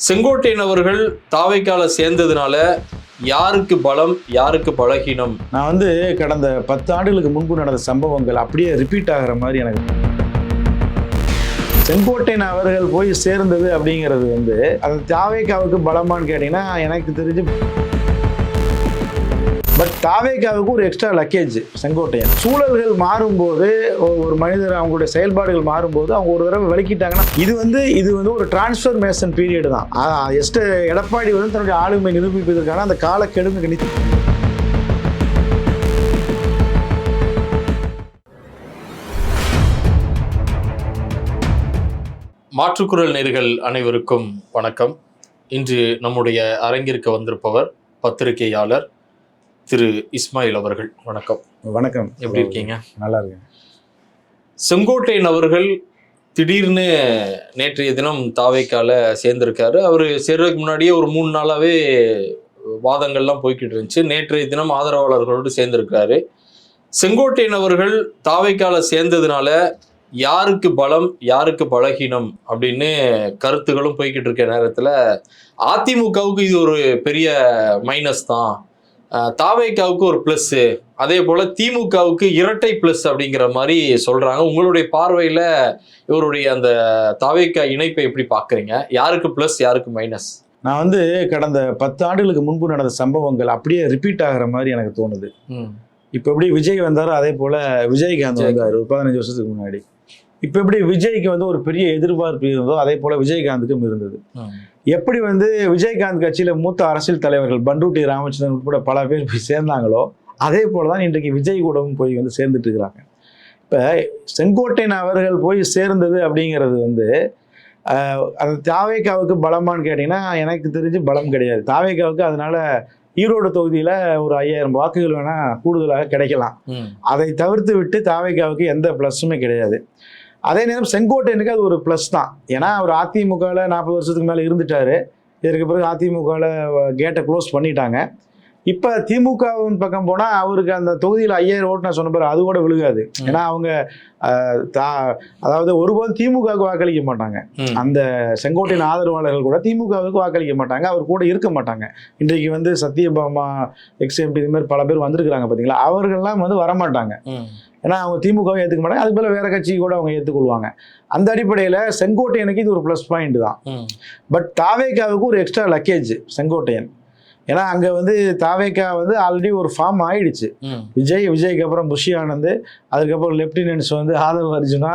செங்கோட்டையன் அவர்கள் தாவைக்கால சேர்ந்ததுனால யாருக்கு பலம் யாருக்கு பலகீனம்? நான் வந்து கடந்த பத்து ஆண்டுகளுக்கு முன்பு நடந்த சம்பவங்கள் அப்படியே ரிப்பீட் ஆகிற மாதிரி எனக்கு செங்கோட்டையன் அவர்கள் போய் சேர்ந்தது அப்படிங்கிறது வந்து அது தாவைக்காவுக்கு பலமான்னு கேட்டிங்கன்னா எனக்கு தெரிஞ்சு பட் தாவேகாவுக்கு ஒரு எக்ஸ்ட்ரா லக்கேஜ் செங்கோட்டையன். சூழல்கள் மாறும்போது ஒரு மனிதர் அவங்களுடைய செயல்பாடுகள் மாறும்போது அவங்க ஒரு தடவை விளக்கிட்டாங்கன்னா இது வந்து இது வந்து ஒரு டிரான்ஸ்ஃபர்மேஷன் பீரியடு தான். எஸ்ட் எடப்பாடி வந்து தன்னுடைய ஆளுமை நிரூபிப்பதற்கான அந்த காலக்கெடுன்னு கணித்து. மாற்றுக்குரல் நேர்கள் அனைவருக்கும் வணக்கம். இன்று நம்முடைய அரங்கிற்கு வந்திருப்பவர் பத்திரிகையாளர் திரு இஸ்மாயில் அவர்கள் வணக்கம். வணக்கம். எப்படி இருக்கீங்க? நல்லா இருக்கேன். செங்கோட்டையன் அவர்கள் திடீர்னு நேற்றைய தினம் தாவைக்கால சேர்ந்திருக்காரு. அவர் சேர்றதுக்கு முன்னாடியே ஒரு மூணு நாளாவே வாதங்கள்லாம் போய்கிட்டு இருந்துச்சு. நேற்றைய தினம் ஆதரவாளர்களோடு சேர்ந்திருக்காரு செங்கோட்டையன் அவர்கள் தாவைக்கால சேர்ந்ததுனால யாருக்கு பலம் யாருக்கு பலகீனம் அப்படின்னு கருத்துகளும் போய்கிட்டு இருக்க நேரத்துல அதிமுகவுக்கு இது ஒரு பெரிய மைனஸ் தான். தாவேக்காவுக்கு ஒரு ப்ளஸ் அதே போல திமுகவுக்கு இரட்டை ப்ளஸ் அப்படிங்கிற மாதிரி சொல்றாங்க. உங்களுடைய பார்வையில இவருடைய அந்த தாவேக்கா இணைப்பை எப்படி பாக்குறீங்க? யாருக்கு ப்ளஸ் யாருக்கு மைனஸ் நான் வந்து கடந்த பத்து ஆண்டுகளுக்கு முன்பு நடந்த சம்பவங்கள் அப்படியே ரிப்பீட் ஆகிற மாதிரி எனக்கு தோணுது. இப்போ எப்படி விஜய் வந்தாரோ அதே போல விஜயகாந்த். வந்தார். பதினஞ்சு வருஷத்துக்கு முன்னாடி. இப்போ எப்படி விஜய்க்கு வந்து ஒரு பெரிய எதிர்பார்ப்பு இருந்ததோ அதே போல விஜயகாந்துக்கும் இருந்தது. எப்படி வந்து விஜயகாந்த் கட்சியில மூத்த அரசியல் தலைவர்கள் பண்டூட்டி ராமச்சந்திரன் உட்பட பல பேர் போய் சேர்ந்தாங்களோ அதே போல தான் இன்றைக்கு விஜய் கூடவும் போய் வந்து சேர்ந்துட்டு இருக்கிறாங்க. இப்போ செங்கோட்டையன் அவர்கள் போய் சேர்ந்தது அப்படிங்கிறது வந்து அது தாவேக்காவுக்கு பலமான்னு கேட்டிங்கன்னா எனக்கு தெரிஞ்சு பலம் கிடையாது. தாவேக்காவுக்கு அதனால ஈரோடு தொகுதியில் ஒரு ஐயாயிரம் வாக்குகள் வேணால் கூடுதலாக கிடைக்கலாம். அதை தவிர்த்து விட்டு தாவேக்காவுக்கு எந்த ப்ளஸ்ஸுமே கிடையாது. அதே நேரம் செங்கோட்டையனுக்கு அது ஒரு ப்ளஸ் தான். ஏன்னா அவர் அதிமுகவில் நாற்பது வருஷத்துக்கு மேலே இருந்துட்டாரு. இதற்கு பிறகு அதிமுகவில் கேட்டை க்ளோஸ் பண்ணிட்டாங்க. இப்போ திமுகவின் பக்கம் போனால் அவருக்கு அந்த தொகுதியில் ஐயாயிரம் ஓட்டு நான் சொன்ன பிறகு அது கூட விழுகாது. ஏன்னா அவங்க தா அதாவது ஒருபோதும் திமுகவுக்கு வாக்களிக்க மாட்டாங்க. அந்த செங்கோட்டையின் ஆதரவாளர்கள் கூட திமுகவுக்கு வாக்களிக்க மாட்டாங்க. அவர் கூட இருக்க மாட்டாங்க. இன்றைக்கு வந்து சத்யபாமா எக்ஸ்எம்பி இது மாதிரி பல பேர் வந்திருக்கிறாங்க பார்த்தீங்களா அவர்கள்லாம் வந்து வரமாட்டாங்க. ஏன்னா அவங்க திமுகவை ஏற்றுக்க மாட்டாங்க. அதுக்கு மேலே வேற கட்சி கூட அவங்க ஏற்றுக்கொள்வாங்க அந்த அடிப்படையில் செங்கோட்டையனுக்கு இது ஒரு ப்ளஸ் பாயிண்ட் தான். பட் தாவேக்காவுக்கு ஒரு எக்ஸ்ட்ரா லக்கேஜ் செங்கோட்டையன். ஏன்னா அங்கே வந்து தாவேக்கா வந்து ஆல்ரெடி ஒரு ஃபார்ம் ஆயிடுச்சு. விஜய் விஜய்க்கு அப்புறம் புஷி ஆனந்த் அதுக்கப்புறம் லெப்டினன்ட்ஸ் வந்து ஆதவ் அர்ஜுனா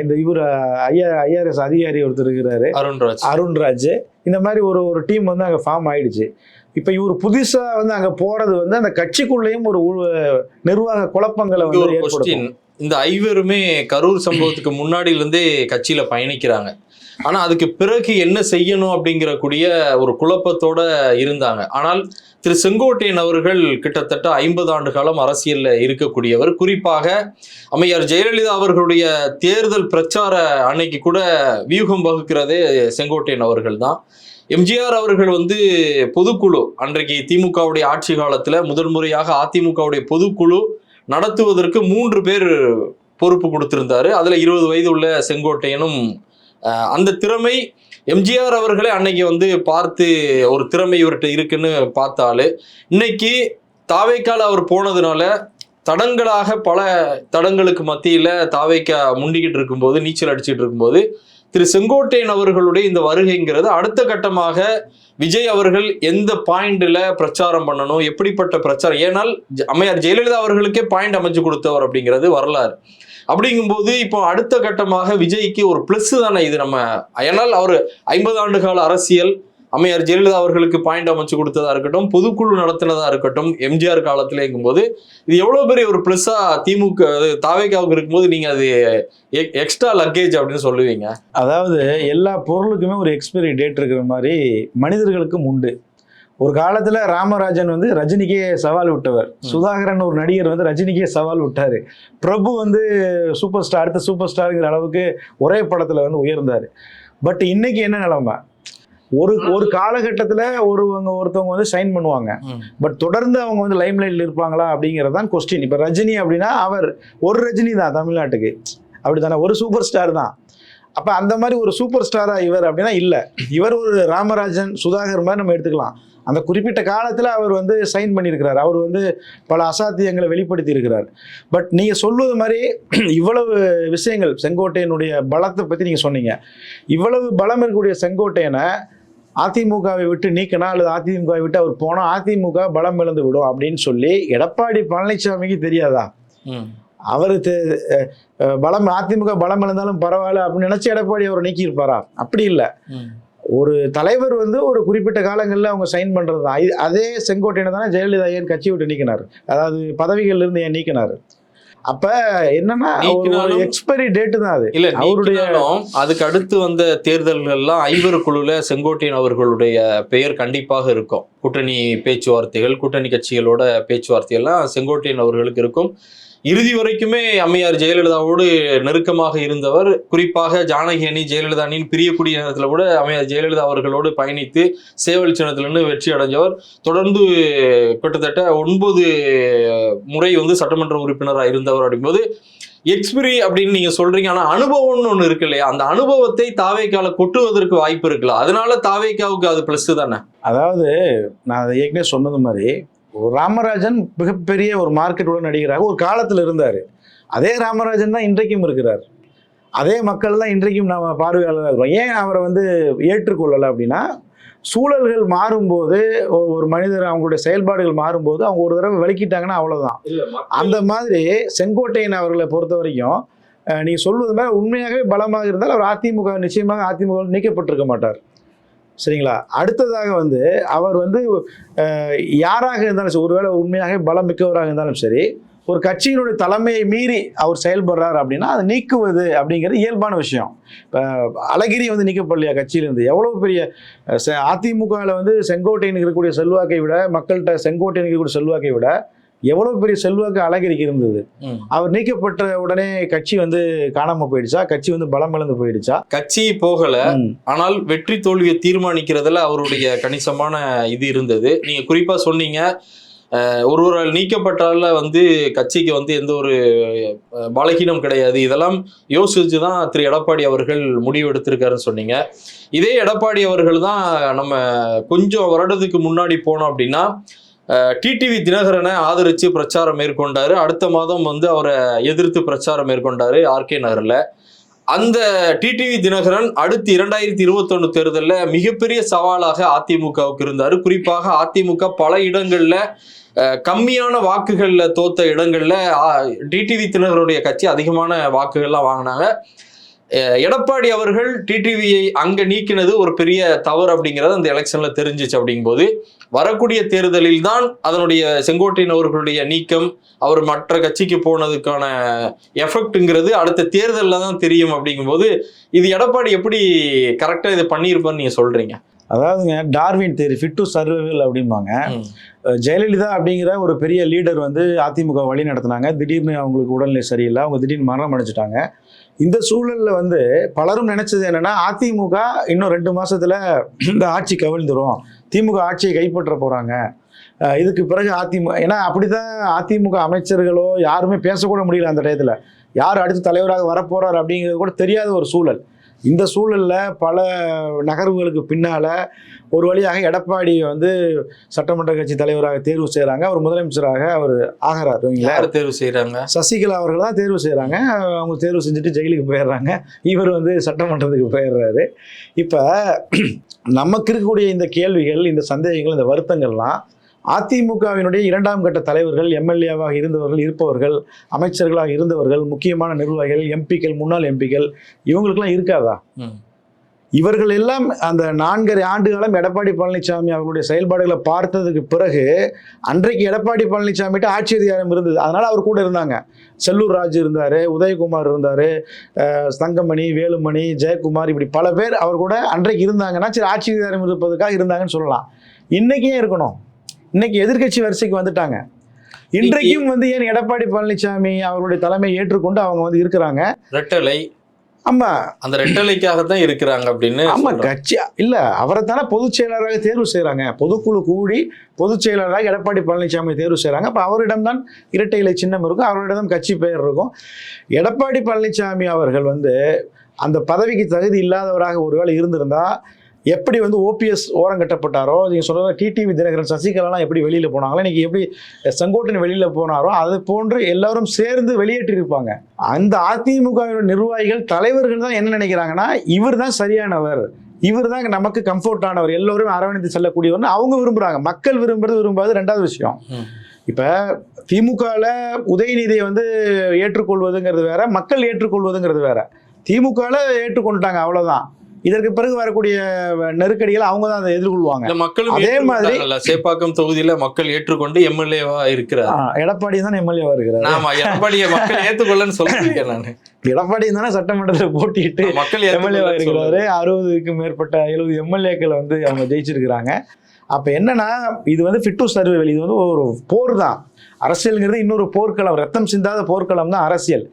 இந்த இவர் ஐயா ஐஆர்எஸ் அதிகாரி ஒருத்தர் இருக்கிறாரு. அருண்ராஜ். அருண்ராஜ். இந்த மாதிரி ஒரு ஒரு டீம் வந்து அங்கே ஃபார்ம் ஆயிடுச்சு. இப்போ இவர் புதுசாக வந்து அங்கே போகிறது வந்து அந்த கட்சிக்குள்ளேயும் ஒரு நிர்வாக குழப்பங்களை ஒரு வந்து கொஸ்டின் இந்த ஐவருமே கரூர் சம்பவத்துக்கு முன்னாடில இருந்தே கட்சியில பயணிக்கிறாங்க. ஆனா அதுக்கு பிறகு என்ன செய்யணும் அப்படிங்கிற கூடிய ஒரு குழப்பத்தோட இருந்தாங்க. ஆனால் திரு செங்கோட்டையன் அவர்கள் கிட்டத்தட்ட ஐம்பது ஆண்டு காலம் அரசியல்ல இருக்கக்கூடியவர். குறிப்பாக அம்மையார் ஜெயலலிதா அவர்களுடைய தேர்தல் பிரச்சார அன்னைக்கு கூட வியூகம் வகுக்கிறதே செங்கோட்டையன் அவர்கள் தான். எம்ஜிஆர் அவர்கள் வந்து பொதுக்குழு அன்றைக்கு திமுகவுடைய ஆட்சி காலத்தில் முதல் முறையாக அதிமுகவுடைய பொதுக்குழு நடத்துவதற்கு மூன்று பேர் பொறுப்பு கொடுத்திருந்தாரு. அதில் இருபது வயது உள்ள செங்கோட்டையனும் அந்த திறமை எம்ஜிஆர் அவர்களே அன்னைக்கு வந்து பார்த்து ஒரு திறமை இவர்கிட்ட இருக்குன்னு பார்த்தாலு இன்னைக்கு தாவைக்கால் அவர் போனதுனால தடங்களாக பல தடங்களுக்கு மத்தியில் தாவைக்கா முண்டிக்கிட்டு இருக்கும்போது நீச்சல் அடிச்சுட்டு இருக்கும்போது திரு செங்கோட்டையன் அவர்களுடைய இந்த வருகைங்கிறது அடுத்த கட்டமாக விஜய் அவர்கள் எந்த பாயிண்ட்ல பிரச்சாரம் பண்ணணும் எப்படிப்பட்ட பிரச்சாரம்? ஏனால் அம்மையார் ஜெயலலிதா அவர்களுக்கே பாயிண்ட் அமைச்சு கொடுத்தவர் அப்படிங்கிறது வரலாறு. அப்படிங்கும்போது இப்போ அடுத்த கட்டமாக விஜய்க்கு ஒரு பிளஸ் தானே இது நம்ம ஏனால் அவர் ஐம்பது ஆண்டு கால அரசியல் அம்மையார் ஜெயலலிதா அவர்களுக்கு பாயிண்ட் அமைச்சு கொடுத்ததா இருக்கட்டும் பொதுக்குழு நடத்தினதா இருக்கட்டும் எம்ஜிஆர் காலத்திலேங்கும்போது இது எவ்வளவு பெரிய ஒரு பிளஸ்ஸா திமுக தாவேக்காவுக்கு இருக்கும்போது நீங்க அது எக்ஸ்ட்ரா லக்கேஜ் அப்படின்னு சொல்லுவீங்க. அதாவது எல்லா பொருளுக்குமே ஒரு எக்ஸ்பைரி டேட் இருக்கிற மாதிரி மனிதர்களுக்கும் உண்டு. ஒரு காலத்துல ராமராஜன் வந்து ரஜினிக்கே சவால் விட்டவர். சுதாகரன் ஒரு நடிகர் வந்து ரஜினிக்கே சவால் விட்டாரு. பிரபு வந்து சூப்பர் ஸ்டார் அடுத்த சூப்பர் ஸ்டாருங்கிற அளவுக்கு ஒரே படத்துல வந்து உயர்ந்தாரு. பட் இன்னைக்கு என்ன நிலைமை? ஒரு ஒரு காலகட்டத்துல ஒருவங்க ஒருத்தவங்க வந்து சைன் பண்ணுவாங்க. பட் தொடர்ந்து அவங்க வந்து லைம் லைட்ல இருப்பாங்களா அப்படிங்கிறது தான் கொஸ்டின் இப்போ ரஜினி அப்படின்னா அவர் ஒரு ரஜினி தான் தமிழ்நாட்டுக்கு. அப்படித்தானே? ஒரு சூப்பர் ஸ்டார் தான். அப்ப அந்த மாதிரி ஒரு சூப்பர் ஸ்டாரா இவர் அப்படின்னா இல்ல. இவர் ஒரு ராமராஜன் சுதாகர் மாதிரி நம்ம எடுத்துக்கலாம். அந்த குறிப்பிட்ட காலத்துல அவர் வந்து சைன் பண்ணியிருக்கிறார். அவர் வந்து பல அசாத்தியங்களை வெளிப்படுத்தி இருக்கிறார். பட் நீங்க சொல்வது மாதிரி இவ்வளவு விஷயங்கள் செங்கோட்டையனுடைய பலத்தை பத்தி நீங்க சொன்னீங்க. இவ்வளவு பலம் இருக்கக்கூடிய செங்கோட்டையனை அதிமுகவை விட்டு நீக்கினா அல்லது அதிமுகவை விட்டு அவர் போனா அதிமுக பலம் இழந்து விடும் அப்படின்னு சொல்லி எடப்பாடி பழனிசாமிக்கு தெரியாதா. அவர் பலம் அதிமுக பலம் இழந்தாலும் பரவாயில்ல அப்படின்னு நினைச்சு எடப்பாடி அவரை நீக்கியிருப்பாரா? அப்படி இல்லை. ஒரு தலைவர் வந்து ஒரு குறிப்பிட்ட காலங்களில் அவங்க சைன் பண்றது தான் அதே செங்கோட்டையனை தானே ஜெயலலிதா ஏன் கட்சி விட்டு நீக்கினார்? அதாவது பதவிகள்ல இருந்து ஏன் நீக்கினார்? அப்ப என்னன்னா எக்ஸ்பைரி டேட்டு தான் அது. இல்ல அவருடைய- அதுக்கு அடுத்து வந்த தேர்தல்கள்லாம் ஐவர் குழுல செங்கோட்டையன் அவர்களுடைய பெயர் கண்டிப்பாக இருக்கும். கூட்டணி பேச்சுவார்த்தைகள் கூட்டணி கட்சிகளோட பேச்சுவார்த்தைகள்லாம் செங்கோட்டையன் அவர்களுக்கு இருக்கும். இறுதி வரைக்குமே அம்மையார் ஜெயலலிதாவோடு நெருக்கமாக இருந்தவர். குறிப்பாக ஜானகி அணி ஜெயலலிதா அணியின் பிரியக்கூடிய நேரத்தில் கூட அம்மையார் ஜெயலலிதா அவர்களோடு பயணித்து சேவல் சின்னத்திலிருந்து வெற்றி அடைஞ்சவர் தொடர்ந்து கிட்டத்தட்ட ஒன்பது முறை வந்து சட்டமன்ற உறுப்பினராக இருந்தவர் அப்படிங்கும்போது எக்ஸ்பிரி அப்படின்னு நீங்க சொல்றீங்க. ஆனா அனுபவம்னு ஒண்ணு இருக்கு இல்லையா? அந்த அனுபவத்தை தாவேக்கால கொட்டுவதற்கு வாய்ப்பு இருக்குல்ல? அதனால தாவேக்காவுக்கு அது பிளஸ் தானே? அதாவது நான் அதை ஏற்கனவே சொன்னது மாதிரி ராமராஜன் மிகப்பெரிய ஒரு மார்க்கெட் உள்ள நடிகராக ஒரு காலத்தில் இருந்தார். அதே ராமராஜன் தான் இன்றைக்கும் இருக்கிறார். அதே மக்கள் தான் இன்றைக்கும் நம்ம பார்வையாளராக இருக்கிறோம். ஏன் அவரை வந்து ஏற்றுக்கொள்ளலை அப்படின்னா சூழல்கள் மாறும்போது ஒரு மனிதர் அவங்களுடைய செயல்பாடுகள் மாறும்போது அவங்க ஒரு தடவை விளக்கிட்டாங்கன்னா அவ்வளவுதான். அந்த மாதிரி செங்கோட்டையன் அவர்களை பொறுத்த வரைக்கும் அஹ், நீங்க சொல்வது மாதிரி உண்மையாகவே பலமாக இருந்தால் அவர் அதிமுக நிச்சயமாக அதிமுக நீக்கப்பட்டிருக்க மாட்டார். சரிங்களா? அடுத்ததாக வந்து அவர் வந்து யாராக இருந்தாலும் சரி ஒருவேளை உண்மையாக பலம் மிக்கவராக இருந்தாலும் சரி ஒரு கட்சியினுடைய தலைமையை மீறி அவர் செயல்படுறார் அப்படின்னா அதை நீக்குவது அப்படிங்கிறது இயல்பான விஷயம். இப்போ அழகிரி வந்து நீக்கப்படலையா கட்சியிலேருந்து? எவ்வளோ பெரிய அதிமுகவில் வந்து செங்கோட்டையனுக்கு இருக்கக்கூடிய செல்வாக்கை விட மக்கள்கிட்ட செங்கோட்டையனுக்கு இருக்கக்கூடிய செல்வாக்கை விட எவ்வளவு பெரிய செல்வாக்கு அழகிரிக்கு இருந்தது. அவர் நீக்கப்பட்ட உடனே கட்சி வந்து காணாம போயிடுச்சா? கட்சி வந்து பலம் இழந்து போயிடுச்சா? கட்சி போகல. ஆனால் வெற்றி தோல்வியை தீர்மானிக்கிறதுல அவருடைய கணிசமான இது இருந்தது. நீங்க குறிப்பா சொன்னீங்க அஹ், ஒருவர் நீக்கப்பட்டால வந்து கட்சிக்கு வந்து எந்த ஒரு பலகீனம் கிடையாது. இதெல்லாம் யோசிச்சு தான் திரு எடப்பாடி அவர்கள் முடிவு எடுத்திருக்காருன்னு சொன்னீங்க. இதே எடப்பாடி அவர்கள் தான் நம்ம கொஞ்சம் வருடத்துக்கு முன்னாடி போனோம் அப்படின்னா டிடிவி தினகரனை ஆதரித்து பிரச்சாரம் மேற்கொண்டார். அடுத்த மாதம் வந்து அவரை எதிர்த்து பிரச்சாரம் மேற்கொண்டார் ஆர்கே நகரில். அந்த டிடிவி தினகரன் அடுத்து இரண்டாயிரத்தி இருபத்தொன்னு தேர்தலில் மிகப்பெரிய சவாலாக அதிமுகவுக்கு இருந்தார். குறிப்பாக அதிமுக பல இடங்களில் கம்மியான வாக்குகளில் தோத்த இடங்களில் டிடிவி தினகரனுடைய கட்சி அதிகமான வாக்குகள்லாம் வாங்கினாங்க. எடப்பாடி அவர்கள் டிடிவியை அங்க நீக்கினது ஒரு பெரிய தவறு அப்படிங்கிறது அந்த எலெக்ஷன்ல தெரிஞ்சிச்சு அப்படிங்கும்போது வரக்கூடிய தேர்தலில் தான் அதனுடைய செங்கோட்டையன் அவர்களுடைய நீக்கம் அவர் மற்ற கட்சிக்கு போனதுக்கான எஃபெக்ட்ங்கிறது அடுத்த தேர்தலில் தான் தெரியும் அப்படிங்கும்போது இது எடப்பாடி எப்படி கரெக்டாக இதை பண்ணியிருப்பான்னு நீங்க சொல்றீங்க? அதாவதுங்க Darwin theory fit to survival அப்படிம்பாங்க ஜெயலலிதா அப்படிங்கிற ஒரு பெரிய லீடர் வந்து அதிமுக வழி நடத்தினாங்க. திடீர்னு அவங்களுக்கு உடல்நிலை சரியில்லை. அவங்க திடீர்னு மரணம் அடைஞ்சிட்டாங்க. இந்த சூழல்ல வந்து பலரும் நினைச்சது என்னன்னா அதிமுக இன்னும் ரெண்டு மாசத்துல இந்த ஆட்சி கவிழ்ந்துரும். திமுக ஆட்சியை கைப்பற்ற போறாங்க. இதுக்கு பிறகு அதிமுக ஏன்னா அப்படிதான் அதிமுக அமைச்சர்களோ யாருமே பேசக்கூட முடியல அந்த டயத்துல. யார் அடுத்த தலைவராக வரப்போறார் அப்படிங்கிறது கூட தெரியாத ஒரு சூழல். இந்த சூழல்ல பல நகர்வுகளுக்கு பின்னால ஒரு வழியாக எடப்பாடி வந்து சட்டமன்ற கட்சி தலைவராக தேர்வு செய்கிறாங்க அவர் முதலமைச்சராக அவர் ஆகிறார். யார் தேர்வு செய்யறாங்க சசிகலா அவர்கள் தான் தேர்வு செய்கிறாங்க அவங்க தேர்வு செஞ்சுட்டு ஜெயிலுக்கு போயிடுறாங்க. இவர் வந்து சட்டமன்றத்துக்கு போயிடுறாரு. இப்போ நமக்கு இருக்கக்கூடிய இந்த கேள்விகள் இந்த சந்தேகங்கள் இந்த வருத்தங்கள்லாம் அதிமுகவினுடைய இரண்டாம் கட்ட தலைவர்கள் எம்எல்ஏவாக இருந்தவர்கள் இருப்பவர்கள் அமைச்சர்களாக இருந்தவர்கள் முக்கியமான நிர்வாகிகள் எம்பிக்கள் முன்னாள் எம்பிக்கள் இவங்களுக்கெல்லாம் இருக்காதா. இவர்கள் எல்லாம் அந்த நான்கரை ஆண்டு காலம் எடப்பாடி பழனிசாமி அவர்களுடைய செயல்பாடுகளை பார்த்ததுக்கு பிறகு அன்றைக்கு எடப்பாடி பழனிசாமிகிட்ட ஆட்சி அதிகாரம் இருந்தது. அதனால அவர் கூட இருந்தாங்க. செல்லூர் ராஜு இருந்தார் உதயகுமார் இருந்தார் தங்கமணி வேலுமணி ஜெயக்குமார் இப்படி பல பேர் அவர் கூட அன்றைக்கு இருந்தாங்கன்னா சரி ஆட்சி அதிகாரம் இருப்பதுக்காக இருந்தாங்கன்னு சொல்லலாம். இன்னைக்கு ஏன் இருக்கணும்? இன்னைக்கு எதிர்க்கட்சி வரிசைக்கு வந்துட்டாங்க. இன்றைக்கும் வந்து ஏன் எடப்பாடி பழனிசாமி அவருடைய தலைமை ஏற்றுக்கொண்டு அவங்க வந்து இருக்கிறாங்க? ரெட்டலை ஆமா. அந்த ரெட்டலைக்காக தான் இருக்கிறாங்க அப்படின்னு ஆமா. கட்சி இல்ல அவரை தானே பொதுச் செயலாளராக தேர்வு செய்றாங்க. பொதுக்குழு கூடி பொதுச் செயலாளராக எடப்பாடி பழனிசாமி தேர்வு செய்றாங்க. அப்ப அவரிடம் தான் இரட்டை இலை சின்னம் இருக்கும். அவரிடம் கட்சி பெயர் இருக்கும். எடப்பாடி பழனிசாமி அவர்கள் வந்து அந்த பதவிக்கு தகுதி இல்லாதவராக ஒருவேளை இருந்திருந்தா எப்படி வந்து ஓபிஎஸ் ஓரம் கட்டப்பட்டாரோ நீங்கள் சொல்கிற டிடிவி தினகரன் சசிகலாலாம் எப்படி வெளியில் போனாங்களோ இன்னைக்கு எப்படி செங்கோட்டன் வெளியில் போனாரோ அது போன்று எல்லாரும் சேர்ந்து வெளியேற்றிருப்பாங்க. அந்த அதிமுக நிர்வாகிகள் தலைவர்கள் தான் என்ன நினைக்கிறாங்கன்னா இவர் தான் சரியானவர். இவர் தான் நமக்கு கம்ஃபர்ட் ஆனவர். எல்லோரும் அரவணைத்து செல்லக்கூடியவர்னு அவங்க விரும்புகிறாங்க மக்கள் விரும்புறது விரும்பாது ரெண்டாவது விஷயம். இப்போ திமுகவில் உதயநிதியை வந்து ஏற்றுக்கொள்வதுங்கிறது வேற மக்கள் ஏற்றுக்கொள்வதுங்கிறது வேற. திமுகவில் ஏற்றுக்கொண்டுட்டாங்க அவ்வளவுதான். இதற்கு பிறகு வரக்கூடிய நெருக்கடிகளை அவங்க தான் அதை எதிர்கொள்வாங்க. மக்களும் அதே மாதிரி-. சேப்பாக்கம் தொகுதியில மக்கள் ஏற்றுக்கொண்டு எம்எல்ஏவா இருக்கிறார். எடப்பாடி தான் எம்எல்ஏவா இருக்கிறார்? ஆமா எடப்பாடிய மக்கள் ஏத்துக்கொள்ளன்னு சொல்றீங்க நானு. எடப்பாடி தானே சட்டமன்றத்தில் போட்டிட்டு மக்கள் எம்எல்ஏவா ஏற்றுக்கொள்ளன்னு இருக்கிறாரு. அறுபதுக்கு மேற்பட்ட எழுபது எம்எல்ஏக்களை வந்து அவங்க ஜெயிச்சிருக்கிறாங்க. அப்போ என்னன்னா இது வந்து ஃபிட் டு சர்வைவல் இது வந்து ஒரு போர் தான். அரசியல்ங்கிறது இன்னொரு போர்க்களம். ரத்தம் சிந்தாத போர்க்களம் தான் அரசியல்.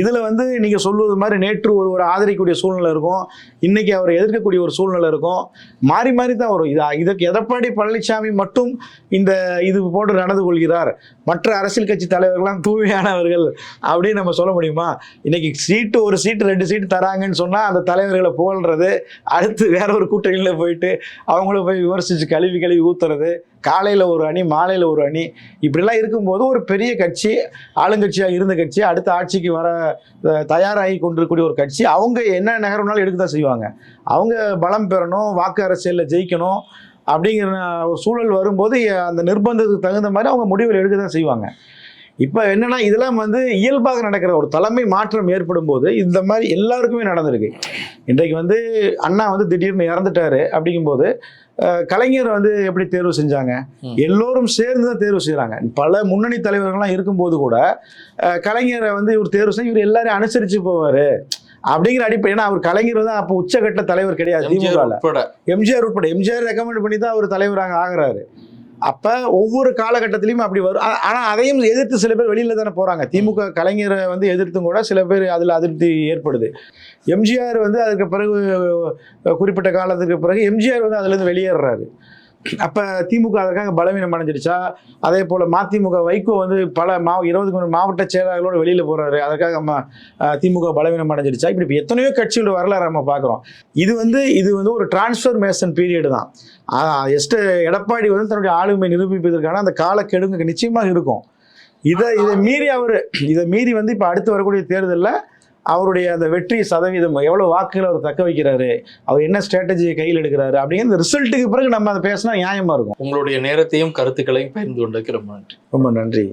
இதில் வந்து நீங்கள் சொல்வது மாதிரி நேற்று ஒருவர் ஆதரிக்கக்கூடிய சூழ்நிலை இருக்கும். இன்றைக்கி அவரை எதிர்க்கக்கூடிய ஒரு சூழ்நிலை இருக்கும். மாறி மாறி தான் வரும். இது இதற்கு எடப்பாடி பழனிசாமி மட்டும் இந்த இது போன்று நடந்து கொள்கிறார். மற்ற அரசியல் கட்சி தலைவர்கள்லாம் தூய்மையானவர்கள் அப்படின்னு நம்ம சொல்ல முடியுமா? இன்றைக்கி சீட்டு ஒரு சீட்டு ரெண்டு சீட்டு தராங்கன்னு சொன்னால் அந்த தலைவர்களை புகழ்றது அடுத்து வேற ஒரு கூட்டணியில் போயிட்டு அவங்கள போய் விமர்சித்து கழுவி கழுவி ஊத்துறது காலையில் ஒரு அணி மாலையில் ஒரு அணி இப்படிலாம் இருக்கும்போது ஒரு பெரிய கட்சி ஆளுங்கட்சியாக இருந்த கட்சி அடுத்த ஆட்சிக்கு வர தயாராகி கொண்டிருக்கக்கூடிய ஒரு கட்சி அவங்க என்ன நகரம்னாலும் எடுக்க தான் செய்வாங்க. அவங்க பலம் பெறணும் வாக்கு அரசியலில் ஜெயிக்கணும் அப்படிங்கிற ஒரு சூழல் வரும்போது அந்த நிர்பந்தத்துக்கு தகுந்த மாதிரி அவங்க முடிவுகள் எடுக்க தான் செய்வாங்க. இப்போ என்னன்னா இதெல்லாம் வந்து இயல்பாக நடக்கிற ஒரு தலைமை மாற்றம் ஏற்படும் போது இந்த மாதிரி எல்லாருக்குமே நடந்திருக்கு. இன்றைக்கு வந்து அண்ணா வந்து திடீர்னு இறந்துட்டாரு அப்படிங்கும்போது கலைஞர் வந்து எப்படி தேர்வு செஞ்சாங்க. எல்லோரும் சேர்ந்து தான் தேர்வு செய்கிறாங்க பல முன்னணி தலைவர்கள்லாம் இருக்கும்போது கூட கலைஞரை வந்து இவர் தேர்வு செஞ்சு இவர் எல்லாரையும் அனுசரித்து போவார் அப்படிங்கிற அடிப்படை ஏன்னா அவர் கலைஞர் வந்து அப்போ உச்சகட்ட தலைவர் கிடையாது உட்பட. எம்ஜிஆர் உட்பட. எம்ஜிஆர் ரெக்கமெண்ட் பண்ணி தான் அவர் தலைவராக ஆகுறாரு. அப்ப ஒவ்வொரு காலகட்டத்திலையும் அப்படி வரும். ஆ- ஆனா அதையும் எதிர்த்து சில பேர் வெளியில தானே போறாங்க. திமுக கலைஞரை வந்து எதிர்த்தும் கூட சில பேர் அதுல அதிருப்தி ஏற்படுது. எம்ஜிஆர் வந்து அதுக்கு பிறகு குறிப்பிட்ட காலத்துக்கு பிறகு எம்ஜிஆர் வந்து அதுல இருந்து வெளியேறாரு அப்போ திமுக அதற்காக பலவீனம் அடைஞ்சிருச்சா அதே போல் மதிமுக வைகோ வந்து பல மா இருபதுக்கு மாவட்ட செயலாளர்களோடு வெளியில் போகிறாரு அதற்காக ம- திமுக பலவீனம் அடைஞ்சிருச்சா இப்படி இப்போ எத்தனையோ கட்சியோட வரலாறு நம்ம பார்க்குறோம் இது வந்து இது வந்து ஒரு டிரான்ஸ்ஃபர்மேஷன் பீரியட் தான். எஸ்ட் எடப்பாடி வந்து தன்னுடைய ஆளுமை நிரூபிப்பதற்கான அந்த காலக்கெடுங்க நிச்சயமாக இருக்கும். இதை இதை மீறி அவர் இதை மீறி வந்து இப்போ அடுத்து வரக்கூடிய தேர்தலில் அவருடைய அந்த வெற்றி சதவீதம் எவ்வளோ வாக்குகள் அவர் தக்க வைக்கிறாரு அவர் என்ன ஸ்ட்ராட்டஜியை கையில் எடுக்கிறாரு அப்படிங்கிற ரிசல்ட்டுக்கு பிறகு நம்ம அதை பேசினா நியாயமாக இருக்கும். உங்களுடைய நேரத்தையும் கருத்துக்களையும் பகிர்ந்து கொண்டதுக்கு ரொம்ப நன்றி. ரொம்ப நன்றி.